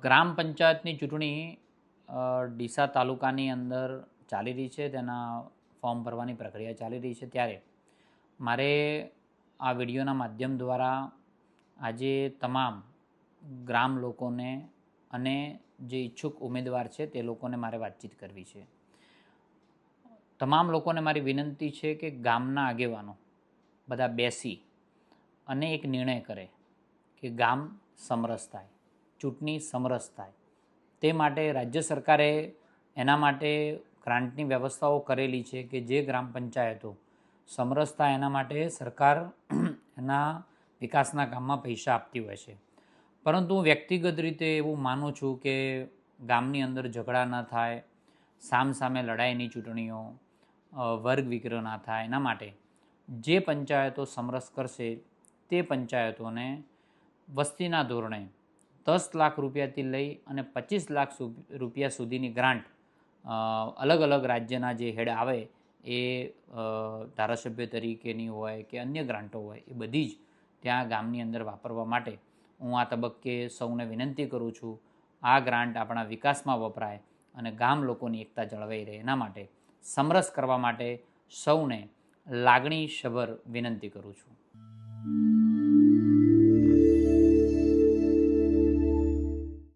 ગ્રામ પંચાયતની ચૂંટણી ડીસા તાલુકાની અંદર ચાલી રહી છે. તેના ફોર્મ ભરવાની પ્રક્રિયા ચાલી રહી છે. ત્યારે મારે આ વિડીયોના માધ્યમ દ્વારા આજે તમામ ગ્રામ લોકોને અને જે ઈચ્છુક ઉમેદવાર છે તે લોકોને મારે વાતચીત કરવી છે. તમામ લોકોને મારી વિનંતી છે કે ગામના આગેવાનો બધા બેસી અને એક નિર્ણય કરે કે ગામ સમરસ થાય. ચૂંટણી સમરસ થાય. તે માટે રાજ્ય સરકારે એના માટે ગ્રાન્ટની વ્યવસ્થાઓ કરેલી છે કે જે ગ્રામ પંચાયતો સમરસ થાય એના માટે સરકાર એના વિકાસના કામમાં પૈસા આપતી હોય છે. પરંતુ હું વ્યક્તિગત રીતે એવું માનું છું કે ગામની અંદર ઝઘડા ન થાય સામ સામે લડાઈની ચૂંટણીઓ વર્ગ વિગ્રહ ના થાય એના માટે જે પંચાયતો સમરસ કરશે તે પંચાયતોને વસ્તીના ધોરણે દસ લાખ રૂપિયાથી લઈ અને પચીસ લાખ રૂપિયા સુધીની ગ્રાન્ટ અલગ અલગ રાજ્યના જે હેડ આવે એ ધારાસભ્ય તરીકેની હોય કે અન્ય ગ્રાન્ટો હોય એ બધી જ ત્યાં ગામની અંદર વાપરવા માટે હું આ તબક્કે સૌને વિનંતી કરું છું. આ ગ્રાન્ટ આપણા વિકાસમાં વપરાય અને ગામ લોકોની એકતા જળવાઈ રહે એના માટે સમરસ કરવા માટે સૌને લાગણીસભર વિનંતી કરું છું.